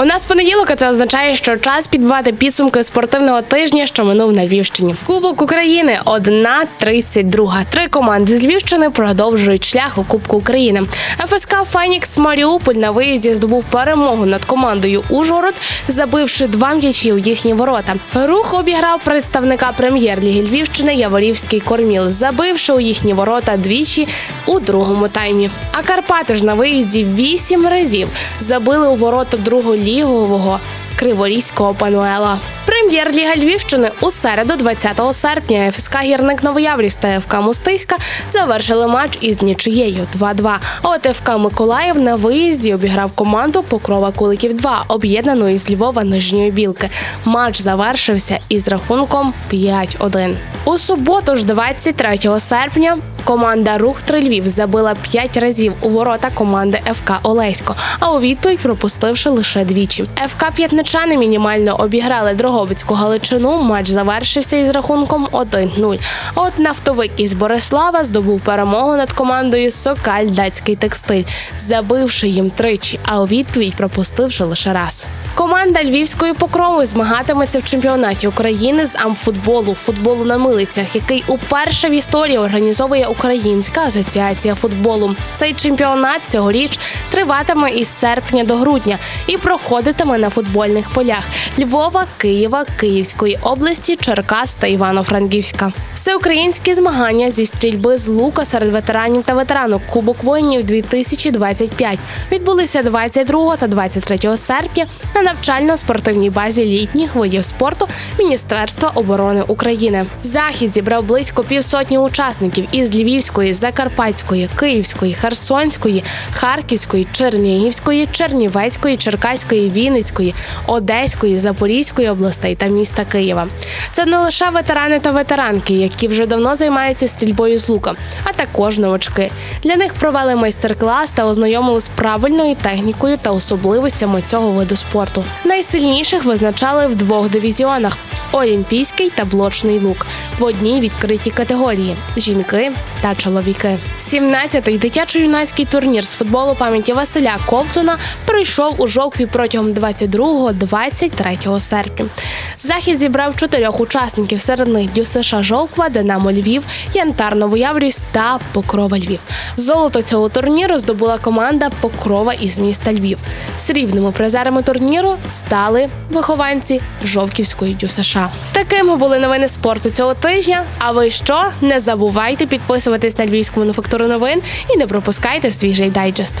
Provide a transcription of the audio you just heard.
У нас понеділок, а це означає, що час підбивати підсумки спортивного тижня, що минув на Львівщині. Кубок України 1-32. Три команди з Львівщини продовжують шлях у Кубку України. ФСК Фенікс Маріуполь на виїзді здобув перемогу над командою Ужгород, забивши два м'ячі у їхні ворота. Рух обіграв представника прем'єр-ліги Львівщини Яворівський Корміл, забивши у їхні ворота двічі у другому таймі. А Карпати ж на виїзді вісім разів забили у ворота друголігового Криворізького Пануела. Прем'єр-ліга Львівщини у середу, 20 серпня, ФСК Гірник Новояврівськ та ФК Мустиська завершили матч із нічиєю 2-2. А от ФК Миколаїв на виїзді обіграв команду Покрова Куликів 2, об'єднаної з Львова Нижньої Білки. Матч завершився із рахунком 5-1. У суботу ж 23 серпня команда Рух Трильвів забила 5 разів у ворота команди ФК Олесько, а у відповідь пропустивши лише двічі. ФК П'ятничани мінімально обіграли Дрогобицьку Галичину. Матч завершився із рахунком 1-0. А От нафтовик із Борислава здобув перемогу над командою Сокаль Датський текстиль, забивши їм тричі, а у відповідь пропустивши лише раз. Команда львівської покрови змагатиметься в чемпіонаті України з амфутболу, футболу на милицях, який уперше в історії організовує Українська асоціація футболу. Цей чемпіонат цьогоріч триватиме із серпня до грудня і проходитиме на футбольних полях Львова, Києва, Київської області, Черкас та Івано-Франківська. Всеукраїнські змагання зі стрільби з лука серед ветеранів та ветеранок Кубок воїнів 2025 відбулися 22 та 23 серпня на навчально-спортивній базі літніх видів спорту Міністерства оборони України. Захід зібрав близько півсотні учасників із Львівської, Закарпатської, Київської, Херсонської, Харківської, Чернігівської, Чернівецької, Черкаської, Вінницької, Одеської, Запорізької областей та міста Києва. Це не лише ветерани та ветеранки, які вже давно займаються стрільбою з лука, а також новачки. Для них провели майстер-клас та ознайомили з правильною технікою та особливостями цього виду спорту. Найсильніших визначали в двох дивізіонах: олімпійський та блочний лук. В одній відкритій категорії жінки та чоловіки. 17-й дитячо-юнацький турнір з футболу пам'яті Василя Ковцуна пройшов у жовтві протягом 22-23 серпня. Захід зібрав чотирьох учасників, серед них ДЮСШ Жовква, Динамо Львів, Янтар Новояврівськ та Покрова Львів. Золото цього турніру здобула команда Покрова із міста Львів. Срібними призерами турніру стали вихованці Жовківської ДЮСШ. Такими були новини спорту цього тижня. А ви що? Не забувайте підписуватись на львівську мануфактуру новин і не пропускайте свіжий дайджест.